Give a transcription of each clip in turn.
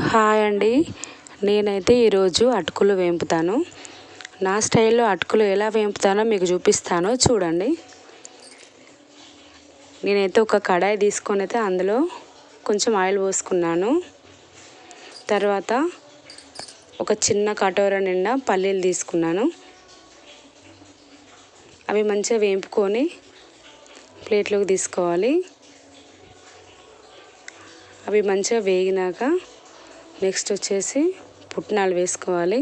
Hi అండి. నేనైతే ఈరోజు అటుకులు వేంపుతాను. నా స్టైల్లో అటుకులు ఎలా వేంపుతానో మీకు చూపిస్తానో. చూడండి. నేనైతే ఒక కడాయి తీసుకొని అయితే అందులో కొంచెం ఆయిల్ పోసుకున్నాను. తర్వాత ఒక చిన్న కటోర నిండా పల్లీలు తీసుకున్నాను. అవి మంచిగా వేంపుకొని ప్లేట్లోకి తీసుకోవాలి. అవి మంచిగా వేగినాక నెక్స్ట్ వచ్చేసి పుట్నాలు వేసుకోవాలి.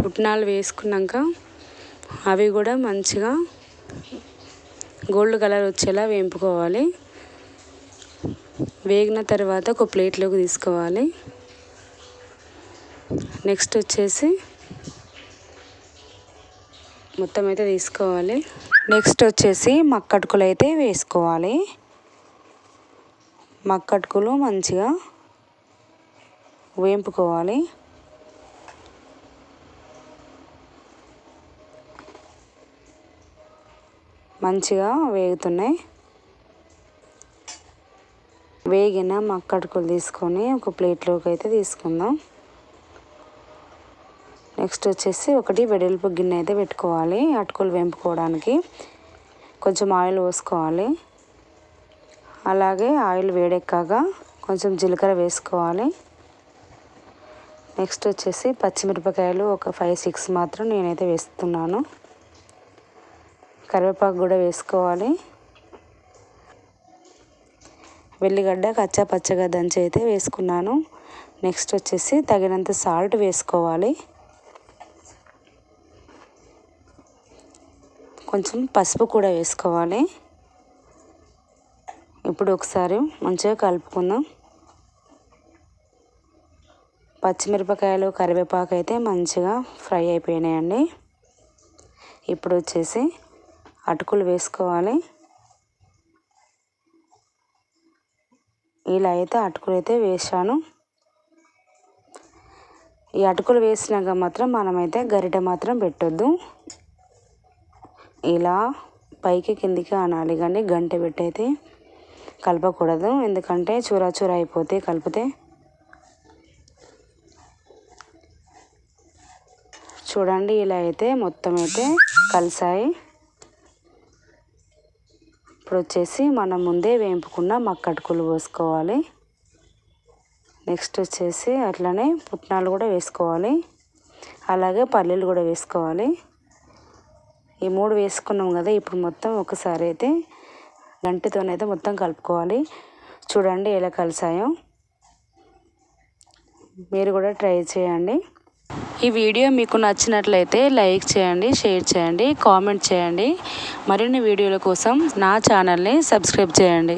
పుట్నాలు వేసుకున్నాక అవి కూడా మంచిగా గోల్డ్ కలర్ వచ్చేలా వేంపుకోవాలి. వేగిన తర్వాత ఒక ప్లేట్లోకి తీసుకోవాలి. నెక్స్ట్ వచ్చేసి మొత్తం అయితే తీసుకోవాలి. నెక్స్ట్ వచ్చేసి మక్కటుకులు అయితే వేసుకోవాలి. మక్కటుకులు మంచిగా వేంపుకోవాలి. మంచిగా వేగుతున్నాయి. వేగిన మక్కటుకులు తీసుకొని ఒక ప్లేట్లోకి అయితే తీసుకుందాం. నెక్స్ట్ వచ్చేసి ఒకటి వెడల్పు గిన్నె అయితే పెట్టుకోవాలి అటుకులు వేంపుకోవడానికి. కొంచెం ఆయిల్ పోసుకోవాలి. అలాగే ఆయిల్ వేడెక్కాక కొంచెం జీలకర్ర వేసుకోవాలి. నెక్స్ట్ వచ్చేసి పచ్చిమిరపకాయలు ఒక ఫైవ్ సిక్స్ మాత్రం నేనైతే వేస్తున్నాను. కరివేపాకు కూడా వేసుకోవాలి. వెల్లిగడ్డ కచ్చా పచ్చగా దంచి అయితే వేసుకున్నాను. నెక్స్ట్ వచ్చేసి తగినంత సాల్ట్ వేసుకోవాలి. కొంచెం పసుపు కూడా వేసుకోవాలి. ఇప్పుడు ఒకసారి మంచిగా కలుపుకుందాం. పచ్చిమిరపకాయలు కరివేపాకు అయితే మంచిగా ఫ్రై అయిపోయినాయండి. ఇప్పుడు వచ్చేసి అటుకులు వేసుకోవాలి. ఇలా అయితే అటుకులు అయితే వేసాను ఈ అటుకులు వేసినాక మాత్రం మనమైతే గరిట మాత్రం పెట్టొద్దు. ఇలా పైకి కిందికి అనాలి కానీ గంట పెట్టయితే కలపకూడదు. ఎందుకంటే చూరాచూర అయిపోతే కలిపితే చూడండి ఇలా అయితే మొత్తం అయితే కలిసాయి ఇప్పుడు వచ్చేసి మనం ముందే వేయింపుకున్న మక్కటుకులు పోసుకోవాలి. నెక్స్ట్ వచ్చేసి అట్లనే పుట్నాలు కూడా వేసుకోవాలి. అలాగే పల్లీలు కూడా వేసుకోవాలి. ఈ మూడు వేసుకున్నాం కదా ఇప్పుడు మొత్తం ఒకసారి అయితే గంటితోనైతే మొత్తం కలుపుకోవాలి. చూడండి ఎలా కలిసాయో. మీరు కూడా ట్రై చేయండి. ఈ వీడియో మీకు నచ్చినట్లయితే లైక్ చేయండి షేర్ చేయండి కామెంట్ చేయండి. మరిన్ని వీడియోల కోసం నా ఛానల్ని సబ్స్క్రైబ్ చేయండి.